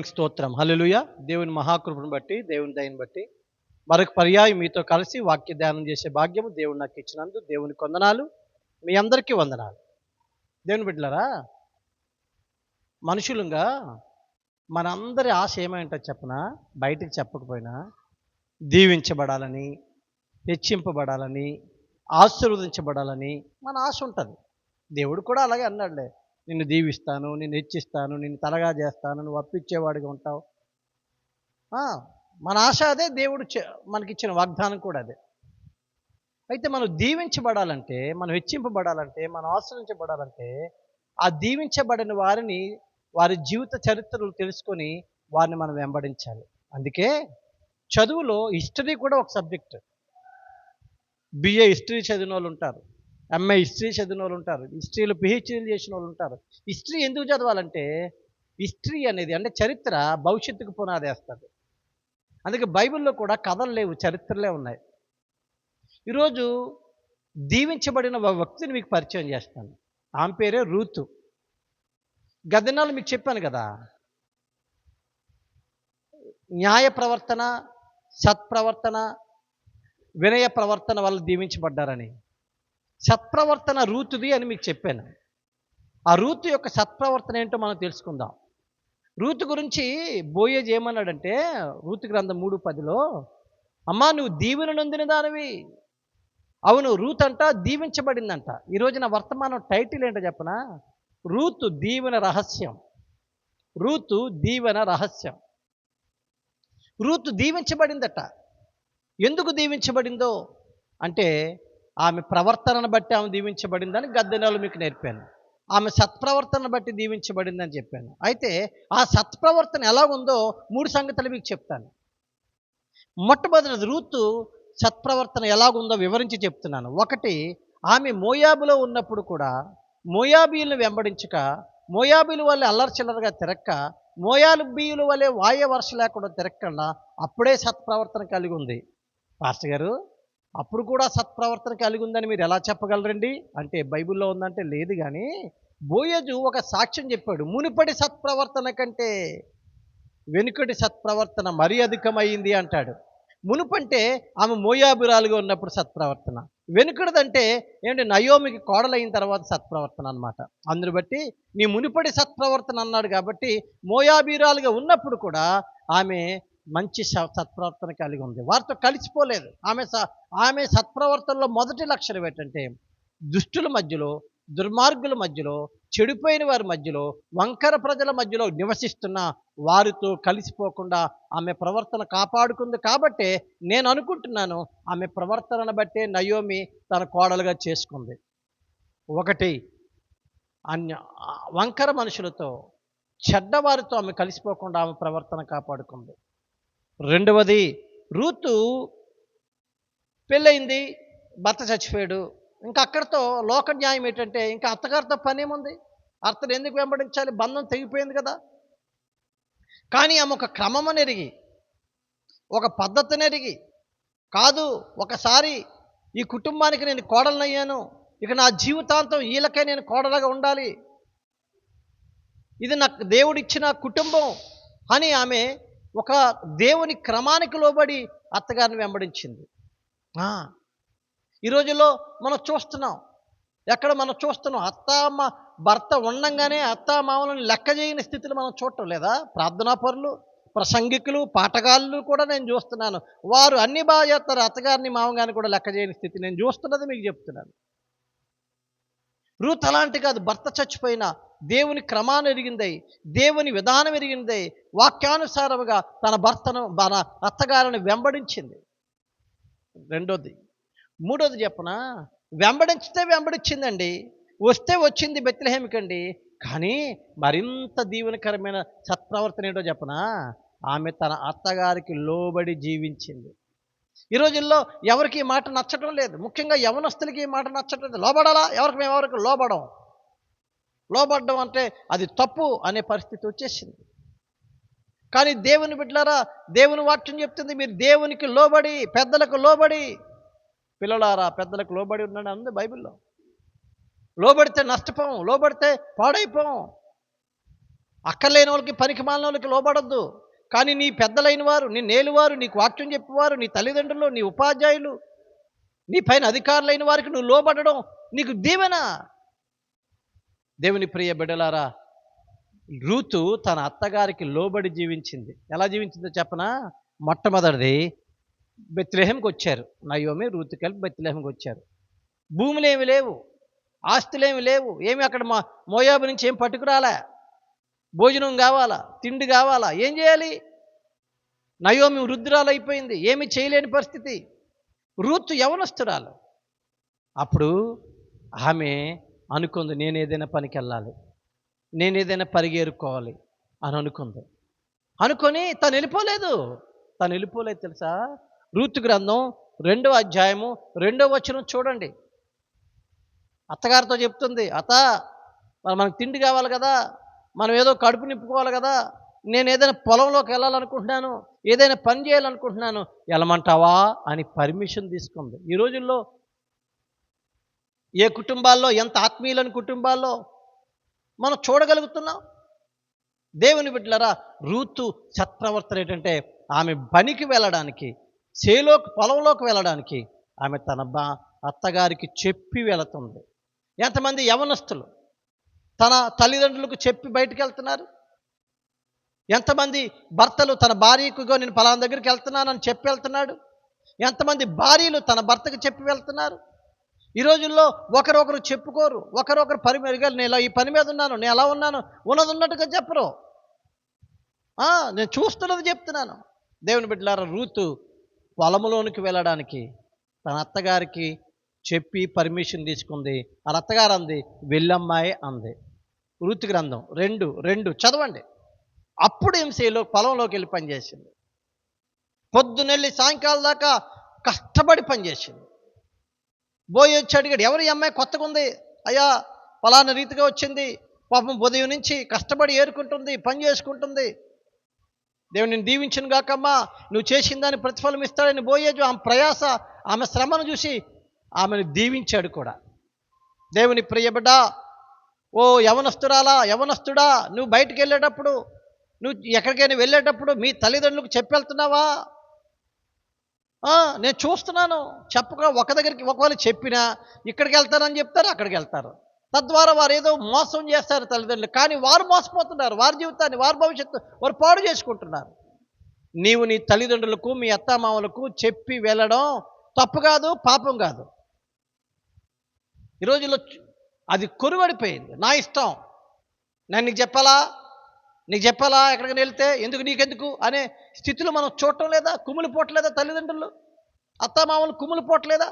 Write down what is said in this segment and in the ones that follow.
స్తోత్రం. హల్లెలూయా. దేవుని మహాకృపను బట్టి దేవుని దయని బట్టి మరొక పర్యాయం మీతో కలిసి వాక్య ధ్యానం చేసే భాగ్యము దేవుడు నాకు ఇచ్చినందు దేవుని కొందనాలు మీ అందరికీ వందనాలు. దేవుని బిడ్డలరా మనుషులుగా మనందరి ఆశ ఏమైంటో చెప్పనా? బయటికి చెప్పకపోయినా దీవించబడాలని హెచ్చింపబడాలని ఆశీర్వదించబడాలని మన ఆశ ఉంటుంది. దేవుడు కూడా అలాగే అన్నాడులే. నిన్ను దీవిస్తాను నిన్ను హెచ్చిస్తాను నిన్ను తలగా చేస్తాను నువ్వు అప్పిచ్చేవాడిగా ఉంటావు. మన ఆశ అదే దేవుడు మనకిచ్చిన వాగ్దానం కూడా అదే. అయితే మనం దీవించబడాలంటే మనం హెచ్చింపబడాలంటే మనం ఆశ్రయించబడాలంటే ఆ దీవించబడిన వారిని వారి జీవిత చరిత్రలు తెలుసుకొని వారిని మనం వెంబడించాలి. అందుకే చదువులో హిస్టరీ కూడా ఒక సబ్జెక్ట్. బిఏ హిస్టరీ చదివిన వాళ్ళు ఉంటారు. ఎంఏ హిస్టరీ చదివిన వాళ్ళు ఉంటారు. హిస్టరీలో పిహెచ్డీలు చేసిన వాళ్ళు ఉంటారు. హిస్టరీ ఎందుకు చదవాలంటే హిస్టరీ అనేది అంటే చరిత్ర భవిష్యత్తుకు పునాది వేస్తుంది. అందుకే బైబిల్లో కూడా కథలు లేవు చరిత్రలే ఉన్నాయి. ఈరోజు దీవించబడిన ఒక వ్యక్తిని మీకు పరిచయం చేస్తాను. ఆమె పేరే రూతు. గదినాలు మీకు చెప్పాను కదా. న్యాయ ప్రవర్తన సత్ప్రవర్తన వినయ ప్రవర్తన వల్ల దీవించబడ్డారని. సత్ప్రవర్తన రూతుది అని మీకు చెప్పాను. ఆ రూతు యొక్క సత్ప్రవర్తన ఏంటో మనం తెలుసుకుందాం. రూతు గురించి బోయేజ్ ఏమన్నాడంటే రూతు గ్రంథం మూడు పదిలో అమ్మా నువ్వు దీవెన నొందిన దానివి. అవును రూత్ అంట దీవించబడిందంట. ఈరోజు నా వర్తమానం టైటిల్ ఏంటో చెప్పనా? రూతు దీవెన రహస్యం. రూతు దీవెన రహస్యం. రూతు దీవించబడిందట. ఎందుకు దీవించబడిందో అంటే ఆమె ప్రవర్తనను బట్టి ఆమె దీవించబడిందని గద్దెనలు మీకు నేర్పాను. ఆమె సత్ప్రవర్తన బట్టి దీవించబడిందని చెప్పాను. అయితే ఆ సత్ప్రవర్తన ఎలా ఉందో మూడు సంగతులు మీకు చెప్తాను. మొట్టమొదటిది రూతు సత్ప్రవర్తన ఎలాగుందో వివరించి చెప్తున్నాను. ఒకటి ఆమె మోయాబులో ఉన్నప్పుడు కూడా మోయాబీలను వెంబడించక మోయాబీలు వల్ల అల్లర్చిల్లరగా తిరక్క మోయాబీయుల వల్లే వాయ వర్ష లేకుండా తిరగకుండా అప్పుడే సత్ప్రవర్తన కలిగి ఉంది. పాస్టర్ గారు అప్పుడు కూడా సత్ప్రవర్తన కలిగి ఉందని మీరు ఎలా చెప్పగలరండి? అంటే బైబిల్లో ఉందంటే లేదు కానీ బోయజు ఒక సాక్ష్యం చెప్పాడు. మునుపటి సత్ప్రవర్తన కంటే వెనుకటి సత్ప్రవర్తన మరీ అధికమైంది అంటాడు. మునుపంటే ఆమె మోయాబురాలుగా ఉన్నప్పుడు సత్ప్రవర్తన. వెనుకడదంటే ఏమంటే నయోమికి కోడలైన తర్వాత సత్ప్రవర్తన అన్నమాట. అందును బట్టి నీ మునుపటి సత్ప్రవర్తన అన్నాడు కాబట్టి మోయాబీరాలుగా ఉన్నప్పుడు కూడా ఆమె మంచి స- సత్ప్రవర్తన కలిగి ఉంది. వారితో కలిసిపోలేదు. ఆమె స ఆమె సత్ప్రవర్తనలో మొదటి లక్షణం ఏంటంటే దుష్టుల మధ్యలో దుర్మార్గుల మధ్యలో చెడిపోయిన వారి మధ్యలో వంకర ప్రజల మధ్యలో నివసిస్తున్న వారితో కలిసిపోకుండా ఆమె ప్రవర్తన కాపాడుకుంది. కాబట్టే నేను అనుకుంటున్నాను ఆమె ప్రవర్తనను బట్టే నయోమి తన కోడలుగా చేసుకుంది. ఒకటి అన్య వంకర మనుషులతో చెడ్డవారితో ఆమె కలిసిపోకుండా ఆమె ప్రవర్తన కాపాడుకుంది. రెండవది రూతు పెళ్ళయింది భర్త చచ్చిపోయాడు. ఇంకా అక్కడితో లోక న్యాయం ఏంటంటే ఇంకా అత్తగారితో పని ఏముంది అత్తను ఎందుకు వెంబడించాలి? బంధం తెగిపోయింది కదా. కానీ ఆమె ఒక క్రమం ఎరిగి ఒక పద్ధతిని ఎరిగి కాదు ఒకసారి ఈ కుటుంబానికి నేను కోడలనయ్యాను. ఇక నా జీవితాంతం వీళ్ళకే నేను కోడలుగా ఉండాలి. ఇది నాకు దేవుడిచ్చిన కుటుంబం అని ఆమె ఒక దేవుని క్రమానికి లోబడి అత్తగారిని వెంబడించింది. ఆ, ఈ రోజుల్లో మనం చూస్తున్నాం. ఎక్కడ మనం చూస్తున్నాం? అత్త అమ్మ భర్త ఉండంగానే అత్త మామలను లెక్క చేయని స్థితిలో మనం చూడటం లేదా? ప్రార్థనా పరులు ప్రసంగికులు పాటగాళ్ళు కూడా నేను చూస్తున్నాను. వారు అన్ని బాగా చేస్తారు. అత్తగారిని మామగారిని కూడా లెక్క చేయని స్థితి నేను చూస్తున్నది మీకు చెప్తున్నాను. రూత్ అలాంటి కాదు. భర్త చచ్చిపోయినా దేవుని క్రమాన్ని ఎరిగిందై దేవుని విధానం ఎరిగింది వాక్యానుసారముగా తన భర్తను తన అత్తగారిని వెంబడించింది. రెండోది మూడోది చెప్పన? వెంబడించితే వెంబడించిందండి వస్తే వచ్చింది బెత్లహేమికండి కానీ మరింత దీవెనకరమైన సత్ప్రవర్తన ఏంటో చెప్పనా? ఆమె తన అత్తగారికి లోబడి జీవించింది. ఈ రోజుల్లో ఎవరికి ఈ మాట నచ్చటం లేదు ముఖ్యంగా యవనస్తులకి ఈ మాట నచ్చటం లేదు. లోబడాలా? ఎవరికి మేము ఎవరికి లోబడం లోబడ్డం అంటే అది తప్పు అనే పరిస్థితి వచ్చేసింది. కానీ దేవుని బిడ్డలారా దేవుని వాక్యం చెప్తుంది మీరు దేవునికి లోబడి పెద్దలకు లోబడి. పిల్లలారా పెద్దలకు లోబడి ఉన్నాడు అంది బైబిల్లో. లోబడితే నష్టపోం లోబడితే పాడైపోం. అక్కర్లేని వాళ్ళకి పనికి మాలిన వాళ్ళకి లోబడద్దు. కానీ నీ పెద్దలైన వారు నీ నేలువారు నీకు వాక్యం చెప్పేవారు నీ తల్లిదండ్రులు నీ ఉపాధ్యాయులు నీ పైన అధికారులైన వారికి నువ్వు లోబడడం నీకు దీవెన. దేవుని ప్రియ బిడ్డలారా రూతు తన అత్తగారికి లోబడి జీవించింది. ఎలా జీవించిందో చెప్పనా? మొట్టమొదటిది బెత్లెహంకి వచ్చారు. నయోమి రూతు కలిపి బెత్లెహంకి వచ్చారు. భూములు ఏమి లేవు ఆస్తులేమి లేవు. ఏమి అక్కడ మా మోయాబు నుంచి ఏం పట్టుకురాలే? భోజనం కావాలా? తిండి కావాలా? ఏం చేయాలి? నయోమి వృద్ధురాలు అయిపోయింది. ఏమి చేయలేని పరిస్థితి. రూతు యవనస్తురాలు. అప్పుడు ఆమె అనుకుంది నేను ఏదైనా పనికి వెళ్ళాలి నేను ఏదైనా పరిగేరుకోవాలి అని అనుకుంది. అనుకొని తను వెళ్ళిపోలేదు. తను వెళ్ళిపోలేదు తెలుసా? రూతు గ్రంథం రెండో అధ్యాయము రెండో వచనం చూడండి. అత్తగారితో చెప్తుంది అత్త మరి మనకు తిండి కావాలి కదా మనం ఏదో కడుపు నింపుకోవాలి కదా నేను ఏదైనా పొలంలోకి వెళ్ళాలనుకుంటున్నాను ఏదైనా పని చేయాలనుకుంటున్నాను వెళ్ళమంటావా? అని పర్మిషన్ తీసుకుంది. ఈ రోజుల్లో ఏ కుటుంబాల్లో ఎంత ఆత్మీయులని కుటుంబాల్లో మనం చూడగలుగుతున్నాం? దేవుని బిడ్డలరా రూతు సత్ప్రవర్తన ఏంటంటే ఆమె పనికి వెళ్ళడానికి చేలోకి పొలంలోకి వెళ్ళడానికి ఆమె తన బా అత్తగారికి చెప్పి వెళుతుంది. ఎంతమంది యవనస్తులు తన తల్లిదండ్రులకు చెప్పి బయటకు వెళ్తున్నారు ఎంతమంది భర్తలు తన భార్యకుగా నేను పలానా దగ్గరికి వెళ్తున్నానని చెప్పి వెళ్తున్నాడు? ఎంతమంది భార్యలు తన భర్తకు చెప్పి వెళ్తున్నారు? ఈ రోజుల్లో ఒకరొకరు చెప్పుకోరు ఒకరొకరు పని మీద నేను ఇలా ఈ పని మీద ఉన్నాను నేను ఎలా ఉన్నాను ఉన్నది ఉన్నట్టుగా చెప్పరు. ఆ, నేను చూస్తున్నది చెప్తున్నాను. దేవుని బిడ్డలారా రూతు పొలంలోనికి వెళ్ళడానికి తన అత్తగారికి చెప్పి పర్మిషన్ తీసుకుంది. ఆ అత్తగారు అంది వెళ్ళమ్మాయి అంది. వృత్తి గ్రంథం రెండు రెండు చదవండి. అప్పుడు ఎంసీలో పొలంలోకి వెళ్ళి పనిచేసింది. పొద్దునెళ్ళి సాయంకాలం దాకా కష్టపడి పనిచేసింది. బోయి వచ్చి అడిగాడు ఎవరు ఈ అమ్మాయి? కొత్తగా ఉంది. అయ్యా ఫలానా రీతిగా వచ్చింది. పాపం ఉదయం నుంచి కష్టపడి ఏరుకుంటుంది పని చేసుకుంటుంది. దేవుని నేను దీవించను కాకమ్మా నువ్వు చేసిన దాన్ని ప్రతిఫలం ఇస్తాడని బోయేజు ఆమె ప్రయాస ఆమె శ్రమను చూసి ఆమెను దీవించాడు కూడా. దేవుని ప్రియబిడ్డ ఓ యవనస్తురాలా యవనస్తుడా నువ్వు బయటికి వెళ్ళేటప్పుడు నువ్వు ఎక్కడికైనా వెళ్ళేటప్పుడు మీ తల్లిదండ్రులకు చెప్పెళ్తున్నావా నేను చూస్తున్నాను. చెప్పక ఒక దగ్గరికి ఒకవేళ చెప్పినా ఇక్కడికి వెళ్తారని చెప్తారు అక్కడికి వెళ్తారు. తద్వారా వారు ఏదో మోసం చేస్తారు తల్లిదండ్రులు. కానీ వారు మోసపోతున్నారు. వారి జీవితాన్ని వారి భవిష్యత్తు వారు పాడు చేసుకుంటున్నారు. నీవు నీ తల్లిదండ్రులకు మీ అత్తామామలకు చెప్పి వెళ్ళడం తప్పు కాదు పాపం కాదు. ఈ రోజుల్లో అది కొరువడిపోయింది నా ఇష్టం. నేను నీకు చెప్పాలా? నీకు చెప్పాలా ఎక్కడికి వెళ్తే? ఎందుకు నీకెందుకు? అనే స్థితిలో మనం చూడటం లేదా? కుమ్ములు పోవట్లేదా తల్లిదండ్రులు? అత్తమామలు కుమ్ములు పోవట్లేదా?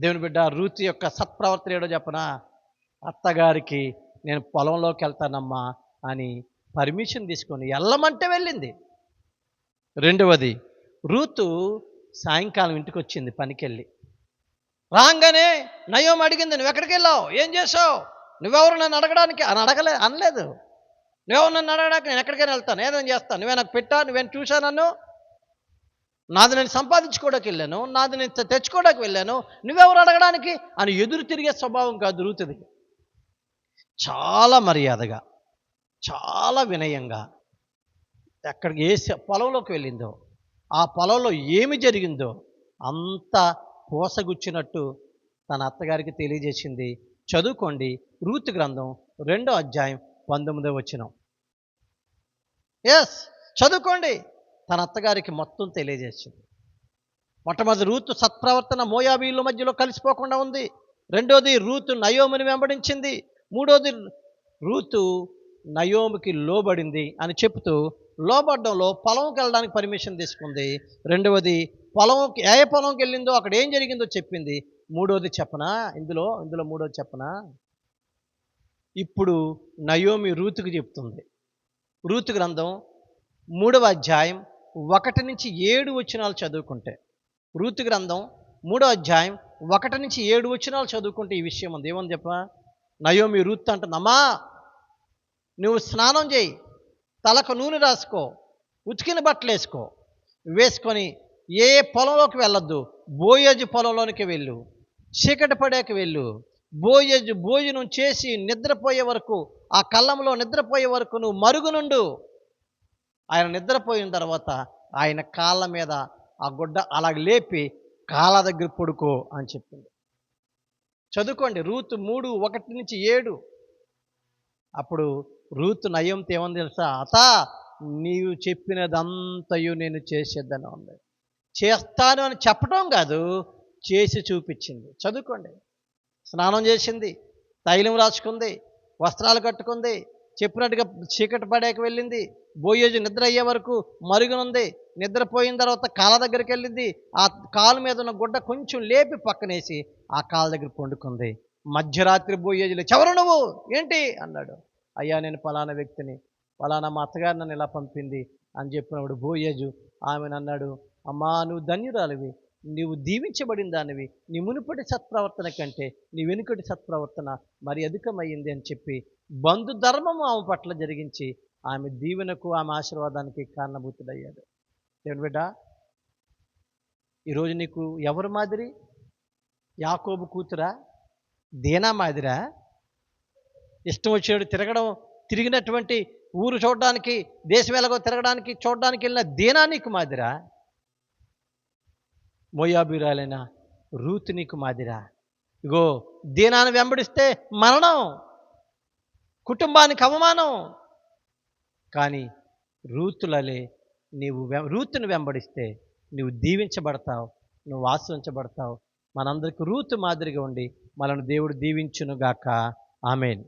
దేవుని బిడ్డ రూతి యొక్క సత్ప్రవర్తన ఏడో చెప్పనా? అత్తగారికి నేను పొలంలోకి వెళ్తానమ్మా అని పర్మిషన్ తీసుకొని వెళ్ళమంటే వెళ్ళింది. రెండవది రూతు సాయంకాలం ఇంటికి వచ్చింది పనికెళ్ళి. రాగానే నయం అడిగింది నువ్వు ఎక్కడికి వెళ్ళావు? ఏం చేసావు నువ్వెవరు నన్ను అడగడానికి? అని అడగలే అనలేదు. నువ్వెవరు నన్ను అడగడానికి? నేను ఎక్కడికైనా వెళ్తాను. ఏదైనా చేస్తాను. నువ్వే నాకు పెట్టా నువ్వేం చూసా నన్ను? నాది నేను సంపాదించుకోవడానికి వెళ్ళాను. నాది నేను తెచ్చుకోవడానికి వెళ్ళాను. నువ్వెవరు అడగడానికి? అని ఎదురు తిరిగే స్వభావం కాదు రూతుది. చాలా మర్యాదగా చాలా వినయంగా ఎక్కడికి ఏ పొలంలోకి వెళ్ళిందో ఆ పొలంలో ఏమి జరిగిందో అంత పోసగుచ్చినట్టు తన అత్తగారికి తెలియజేసింది చదువుకోండి. రూతు గ్రంథం రెండో అధ్యాయం పంతొమ్మిదో వచ్చినం ఎస్ చదువుకోండి. తన అత్తగారికి మొత్తం తెలియజేసింది మొట్టమొదటి రూతు సత్ప్రవర్తన మోయాబీల మధ్యలో కలిసిపోకుండా ఉంది. రెండోది రూతు నయోమిని వెంబడించింది. మూడోది రూతు నయోమికి లోబడింది అని చెప్తూ లోబడ్డంలో పొలంకి వెళ్ళడానికి పర్మిషన్ తీసుకుంది. రెండవది పొలంకి ఏ పొలంకి వెళ్ళిందో అక్కడ ఏం జరిగిందో చెప్పింది. మూడోది చెప్పనా? ఇందులో ఇందులో మూడోది చెప్పనా? ఇప్పుడు నయోమి రూతుకు చెప్తుంది. రూతు గ్రంథం మూడవ అధ్యాయం ఒకటి నుంచి ఏడు వచనాలు చదువుకుంటే. రూతు గ్రంథం మూడో అధ్యాయం ఒకటి నుంచి ఏడు వచనాలు చదువుకుంటే ఈ విషయం ఉంది. ఏమని చెప్ప? నయోమి రూత్ అంటుందమ్మా నువ్వు స్నానం చేయి తలకు నూనె రాసుకో ఉతికిన బట్టలు వేసుకో వేసుకొని ఏ పొలంలోకి వెళ్ళొద్దు బోయేజు పొలంలోనికి వెళ్ళు. చీకటి పడేకి వెళ్ళు. భోజ భోజనం చేసి నిద్రపోయే వరకు ఆ కళ్ళంలో నిద్రపోయే వరకు నువ్వు మరుగునుండు. ఆయన నిద్రపోయిన తర్వాత ఆయన కాళ్ళ మీద ఆ గుడ్డ అలా లేపి కాళ్ళ దగ్గర పడుకో అని చెప్పింది. చదువుకోండి. రూతు మూడు ఒకటి నుంచి ఏడు. అప్పుడు రూతు నయంతో ఏమని తెలుసా? అత నీవు చెప్పినదంతయు నేను చేసేద్దని ఉంది. చేస్తాను అని చెప్పడం కాదు. చేసి చూపించింది. చదువుకోండి. స్నానం చేసింది. తైలం రాసుకుంది. వస్త్రాలు కట్టుకుంది. చెప్పినట్టుగా చీకటి పడేకి వెళ్ళింది. బోయేజు నిద్ర అయ్యే వరకు మరుగునుంది. నిద్రపోయిన తర్వాత కాళ్ళ దగ్గరికి వెళ్ళింది. ఆ కాలు మీద ఉన్న గుడ్డ కొంచెం లేపి పక్కనేసి ఆ కాళ్ళ దగ్గర పండుకుంది. మధ్యరాత్రి బోయోజులు చెవరు నువ్వు? ఏంటి? అన్నాడు. అయ్యా నేను పలానా వ్యక్తిని. పలానా మా అత్తగారు నన్ను ఇలా పంపింది అని చెప్పినప్పుడు బోయేజు ఆమెను అన్నాడు అమ్మా నువ్వు ధన్యురాలివి. నీవు దీవించబడిన దానివి. నీ మునుపటి సత్ప్రవర్తన కంటే నీ వెనుకటి సత్ప్రవర్తన మరి అధికమైంది అని చెప్పి బంధు ధర్మము ఆమె పట్ల జరిగించి ఆమె దీవెనకు ఆమె ఆశీర్వాదానికి కారణభూతుడయ్యాడు. దేవుని బిడ్డ ఈరోజు నీకు ఎవరు మాదిరి? యాకోబు కూతురా? దేనా మాదిరా? ఇష్టం వచ్చేడు తిరగడం తిరిగినటువంటి ఊరు చూడడానికి దేశం ఎలాగో తిరగడానికి చూడడానికి వెళ్ళిన దేనా నీకు మాదిరా? మోయాబీరాలైన రూతు నీకు మాదిరా. ఇగో దీనాన్ని వెంబడిస్తే మరణం కుటుంబానికి అవమానం. కానీ రూతులలే నీవు రూతును రూతుని వెంబడిస్తే నువ్వు దీవించబడతావు నువ్వు ఆశ్రయించబడతావు. మనందరికి రూతు మాదిరిగా ఉండి మనల్ని దేవుడు దీవించునుగాక. ఆమెను.